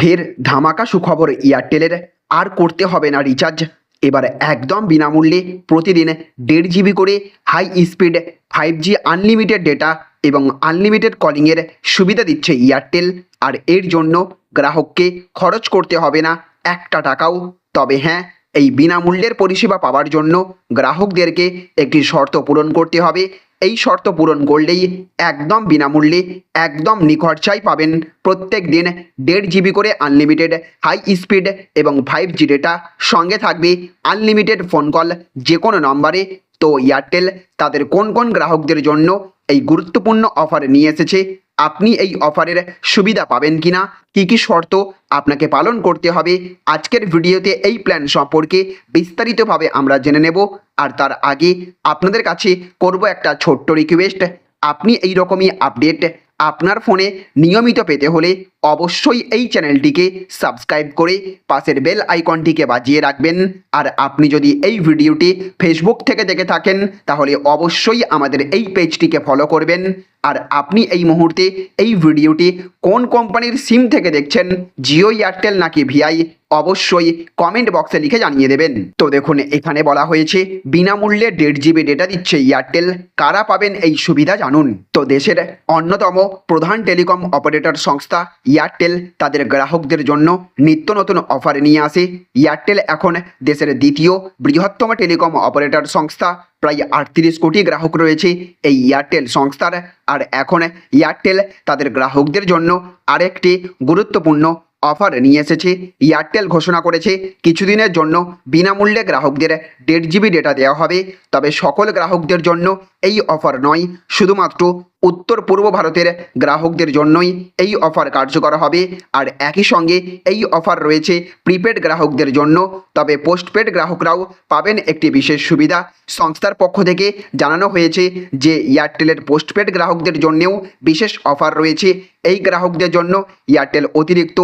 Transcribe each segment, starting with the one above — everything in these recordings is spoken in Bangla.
ফের ধামাকা সুখবর এয়ারটেলের আর করতে হবে না রিচার্জ এবার একদম বিনামূল্যে প্রতিদিন দেড় জিবি করে high speed five G unlimited data এবং আনলিমিটেড কলিংয়ের সুবিধা দিচ্ছে এয়ারটেল আর এর জন্য গ্রাহককে খরচ করতে হবে না একটা টাকাও। তবে হ্যাঁ এই বিনামূল্যের পরিষেবা পাওয়ার জন্য গ্রাহকদেরকে একটি শর্ত পূরণ করতে হবে। এই শর্ত পূরণ করলেই একদম বিনামূল্যে, একদম নিখরচায় পাবেন প্রত্যেক দিন দেড় জিবি করে আনলিমিটেড হাই স্পিড এবং ফাইভ জি ডেটা সঙ্গে থাকবে আনলিমিটেড ফোন কল যে কোনো নম্বরে। তো এয়ারটেল তাদের কোন কোন গ্রাহকদের জন্য এই গুরুত্বপূর্ণ অফার নিয়ে এসেছে আপনি এই অফারের সুবিধা পাবেন কিনা? কি কি শর্ত আপনাকে পালন করতে হবে? আজকের ভিডিওতে এই প্ল্যান সম্পর্কে বিস্তারিতভাবে আমরা জেনে নেব। আর তার আগে আপনাদের কাছে করব একটা ছোট্ট রিকোয়েস্ট আপনি এই রকমই আপডেট আপনার ফোনে নিয়মিত পেতে হলে অবশ্যই এই চ্যানেলটিকে সাবস্ক্রাইব করে পাশের বেল আইকনটিকে বাজিয়ে রাখবেন। আর আপনি যদি এই ভিডিওটি ফেসবুক থেকে দেখে থাকেন, তাহলে অবশ্যই আমাদের এই পেজটিকে ফলো করবেন। আর আপনি এই মুহূর্তে এই ভিডিওটি কোন কোম্পানির সিম থেকে দেখছেন, জিও, এয়ারটেল নাকি ভিআই, অবশ্যই কমেন্ট বক্সে লিখে জানিয়ে দেবেন। তো দেখুন, এখানে বলা হয়েছে, বিনামূল্যে দেড় জিবি ডেটা দিচ্ছে এয়ারটেল। কারা পাবেন এই সুবিধা জানুন। তো দেশের অন্যতম প্রধান টেলিকম অপারেটর সংস্থা এয়ারটেল তাদের গ্রাহকদের জন্য নিত্য নতুন অফার নিয়ে আসে। এয়ারটেল এখন দেশের দ্বিতীয় বৃহত্তম টেলিকম অপারেটর সংস্থা। প্রায় আটত্রিশ কোটি গ্রাহক রয়েছে এই এয়ারটেল সংস্থার। আর এখন এয়ারটেল তাদের গ্রাহকদের জন্য আরেকটি গুরুত্বপূর্ণ অফার নিয়ে এসেছে। এয়ারটেল ঘোষণা করেছে, কিছুদিনের জন্য বিনামূল্যে গ্রাহকদের দেড় জিবি ডেটা দেওয়া হবে। তবে সকল গ্রাহকদের জন্য এই অফার নয়, শুধুমাত্র উত্তর পূর্ব ভারতের গ্রাহকদের জন্যই এই অফার কার্যকর হবে। আর একই সঙ্গে এই অফার রয়েছে প্রিপেড গ্রাহকদের জন্য। তবে পোস্টপেড গ্রাহকরাও পাবেন একটি বিশেষ সুবিধা। সংস্থার পক্ষ থেকে জানানো হয়েছে যে এয়ারটেলের পোস্টপেড গ্রাহকদের জন্যেও বিশেষ অফার রয়েছে। এই গ্রাহকদের জন্য এয়ারটেল অতিরিক্ত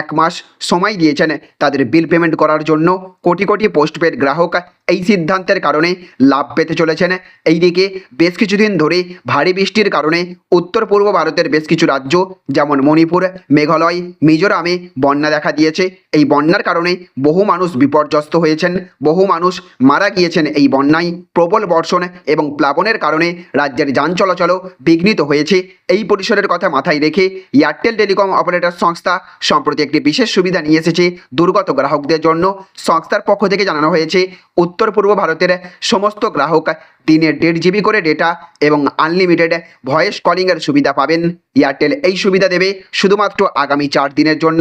এক মাস সময় দিয়েছেন। তাদের বিল পেমেন্ট করার জন্য কোটি কোটি পোস্টপেড গ্রাহক এই সিদ্ধান্তের কারণে লাভ পেতে চলেছেন। এইদিকে বেশ কিছুদিন ধরে ভারী বৃষ্টির কারণে উত্তর পূর্ব ভারতের বেশ কিছু রাজ্য, যেমন মণিপুর, মেঘালয়, মিজোরামে বন্যা দেখা দিয়েছে। এই বন্যার কারণে বহু মানুষ বিপর্যস্ত হয়েছেন। বহু মানুষ মারা গিয়েছেন এই বন্যায়। প্রবল বর্ষণ এবং প্লাবনের কারণে রাজ্যের যান চলাচলও বিঘ্নিত হয়েছে। এই পরিসরের কথা মাথায় রেখে এয়ারটেল টেলিকম অপারেটর সংস্থা সম্প্রতি একটি বিশেষ সুবিধা নিয়ে এসেছে দুর্গত গ্রাহকদের জন্য। সংস্থার পক্ষ থেকে জানানো হয়েছে, উত্তর পূর্ব ভারতের সমস্ত গ্রাহক দিনে দেড় জিবি করে ডেটা এবং আনলিমিটেড ভয়েস কলিংয়ের সুবিধা পাবেন। এয়ারটেল এই সুবিধা দেবে শুধুমাত্র আগামী চার দিনের জন্য।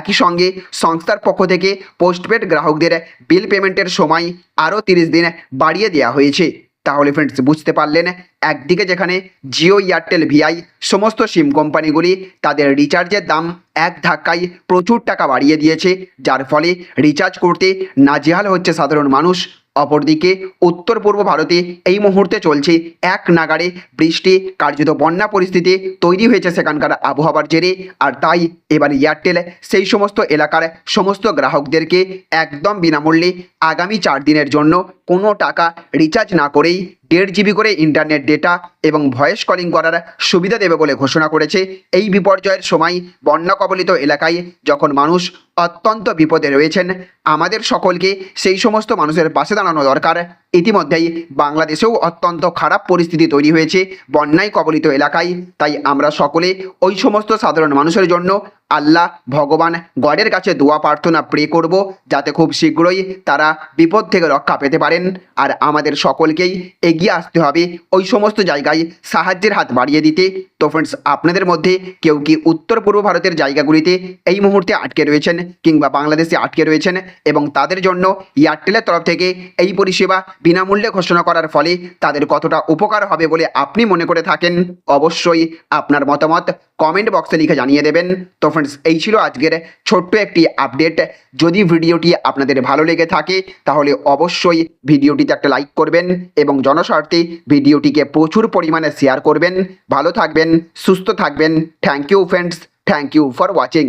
একই সঙ্গে সংস্থার পক্ষ থেকে পোস্টপেড গ্রাহকদের বিল পেমেন্টের সময় আরও তিরিশ দিন বাড়িয়ে দেওয়া হয়েছে। তাহলে ফ্রেন্ডস বুঝতে পারলেন? একদিকে যেখানে জিও এয়ারটেল ভিআই সমস্ত সিম কোম্পানিগুলি তাদের রিচার্জের দাম এক ধাক্কায় প্রচুর টাকা বাড়িয়ে দিয়েছে। যার ফলে রিচার্জ করতে নাজেহাল হচ্ছে সাধারণ মানুষ। অপরদিকে উত্তর পূর্ব ভারতে এই মুহূর্তে চলছে এক নাগারে বৃষ্টি। কার্যত বন্যা পরিস্থিতি তৈরি হয়েছে সেখানকার আবহাওয়ার জেরে। আর তাই এবার এয়ারটেল সেই সমস্ত এলাকার সমস্ত গ্রাহকদেরকে একদম বিনামূল্যে আগামী চার দিনের জন্য কোনো টাকা রিচার্জ না করেই দেড় জিবি করে ইন্টারনেট ডেটা এবং ভয়েস কলিং করার সুবিধা দেবে বলে ঘোষণা করেছে। এই বিপর্যয়ের সময় বন্যা কবলিত এলাকায় যখন মানুষ অত্যন্ত বিপদে রয়েছেন, আমাদের সকলকে সেই সমস্ত মানুষের পাশে দাঁড়ানো দরকার। ইতিমধ্যেই বাংলাদেশেও অত্যন্ত খারাপ পরিস্থিতি তৈরি হয়েছে বন্যায় কবলিত এলাকায়। তাই আমরা সকলে ওই সমস্ত সাধারণ মানুষের জন্য আল্লাহ ভগবান গডের কাছে দোয়া প্রার্থনা প্রে করব, যাতে খুব শীঘ্রই তারা বিপদ থেকে রক্ষা পেতে পারেন। আর আমাদের সকলকেই এগিয়ে আসতে হবে ওই সমস্ত জায়গায় সাহায্যের হাত বাড়িয়ে দিতে। তো ফ্রেন্ডস আপনাদের মধ্যে কেউ কি উত্তর পূর্ব ভারতের জায়গাগুলিতে এই মুহূর্তে আটকে রয়েছেন কিংবা বাংলাদেশে আটকে রয়েছেন এবং তাদের জন্য এয়ারটেলের তরফ থেকে এই পরিষেবা বিনামূল্যে ঘোষণা করার ফলে তাদের কতটা উপকার হবে বলে আপনি মনে করে থাকেন? অবশ্যই আপনার মতামত কমেন্ট বক্সে লিখে জানিয়ে দেবেন। তো ফ্রেন্ডস এই ছিল আজকের ছোট্ট একটি আপডেট যদি ভিডিওটি আপনাদের ভালো লেগে থাকে, তাহলে অবশ্যই ভিডিওটিতে একটা লাইক করবেন এবং জনস্বার্থে ভিডিওটিকে প্রচুর পরিমাণে শেয়ার করবেন। ভালো থাকবেন সুস্থ থাকবেন। Thank you friends thank you for watching